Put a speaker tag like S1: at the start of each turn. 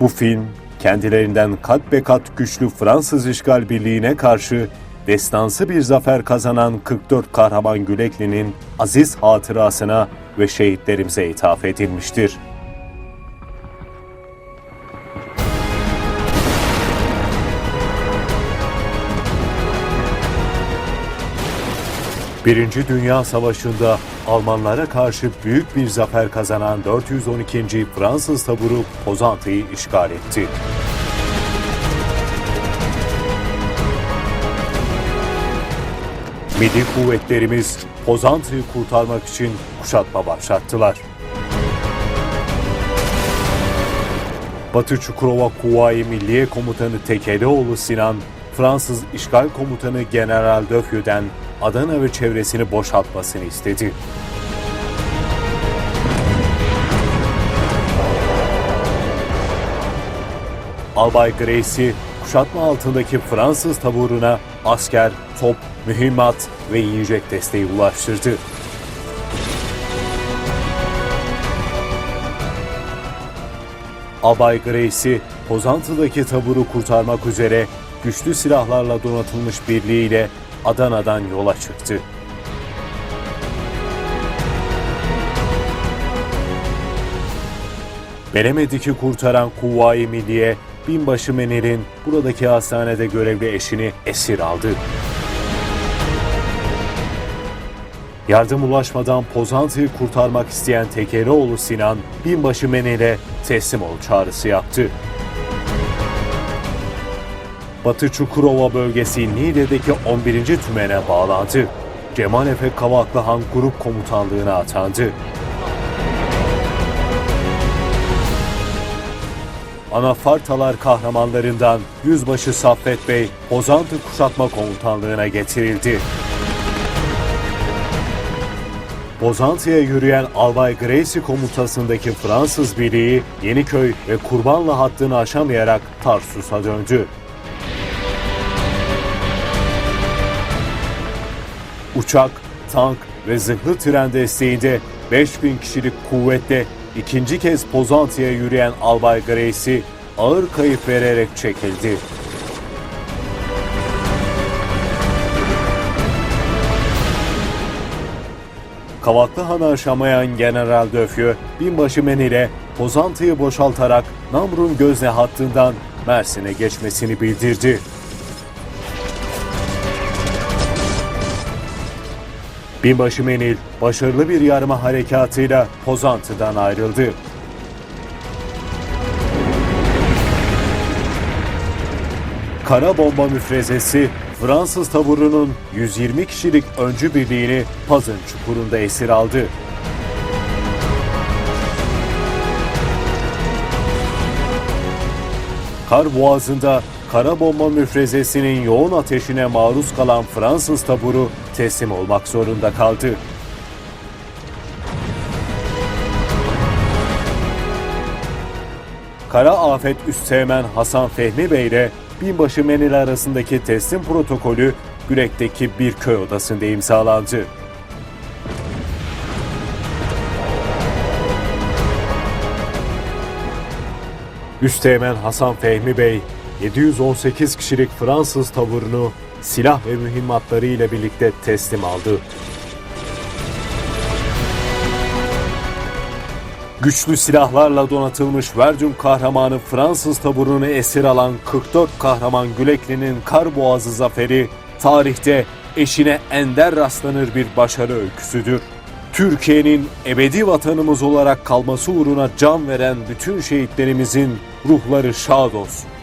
S1: Bu film kendilerinden kat be kat güçlü Fransız işgal birliğine karşı destansı bir zafer kazanan 44 kahraman Gülekli'nin aziz hatırasına ve şehitlerimize ithaf edilmiştir. Birinci Dünya Savaşı'nda Almanlara karşı büyük bir zafer kazanan 412. Fransız taburu Pozantı'yı işgal etti. Milli kuvvetlerimiz Pozantı'yı kurtarmak için kuşatma başlattılar. Batı Çukurova Kuvayi Milliye Komutanı Tekelioğlu Sinan, Fransız işgal komutanı General Döfyö'den Adana ve çevresini boşaltmasını istedi. Albay Gracie, kuşatma altındaki Fransız taburuna asker, top, mühimmat ve yiyecek desteği ulaştırdı. Albay Gracie, Pozantı'daki taburu kurtarmak üzere güçlü silahlarla donatılmış birliğiyle Adana'dan yola çıktı. Belemedik'i kurtaran Kuvayi Milliye, binbaşı Menel'in buradaki hastanede görevli eşini esir aldı. Yardım ulaşmadan Pozantı'yı kurtarmak isteyen Tekerioğlu Sinan, binbaşı Menel'e teslim ol çağrısı yaptı. Batı Çukurova bölgesi Niğde'deki 11. tümene bağlandı. Cemal Efe Kavaklıhan Grup Komutanlığı'na atandı. Anafartalar kahramanlarından Yüzbaşı Saffet Bey, Pozantı Kuşatma Komutanlığı'na getirildi. Pozantı'ya yürüyen Albay Gracie komutasındaki Fransız birliği Yeniköy ve Kurbanlı hattını aşamayarak Tarsus'a döndü. Uçak, tank ve zırhlı tren desteğinde 5000 kişilik kuvvetle ikinci kez Pozantı'ya yürüyen Albay Gracie ağır kayıp vererek çekildi. Kavaklıhan'ı aşamayan General Döfyö, binbaşı Men ile Pozantı'yı boşaltarak Namrun Gözne hattından Mersin'e geçmesini bildirdi. Binbaşı Menil başarılı bir yarma harekatıyla Pozantı'dan ayrıldı. Kara bomba müfrezesi Fransız taburunun 120 kişilik öncü birliğini Pazın çukurunda esir aldı. Kar Boğazı'nda kara bomba müfrezesinin yoğun ateşine maruz kalan Fransız taburu teslim olmak zorunda kaldı. Kara Afet Üsteğmen Hasan Fehmi Bey ile binbaşı Menil arasındaki teslim protokolü Gülek'teki bir köy odasında imzalandı. Üsteğmen Hasan Fehmi Bey, 718 kişilik Fransız taburunu silah ve mühimmatları ile birlikte teslim aldı. Güçlü silahlarla donatılmış Verdun kahramanı Fransız taburunu esir alan 44 kahraman Gülekli'nin kar boğazı zaferi tarihte eşine ender rastlanır bir başarı öyküsüdür. Türkiye'nin ebedi vatanımız olarak kalması uğruna can veren bütün şehitlerimizin ruhları şad olsun.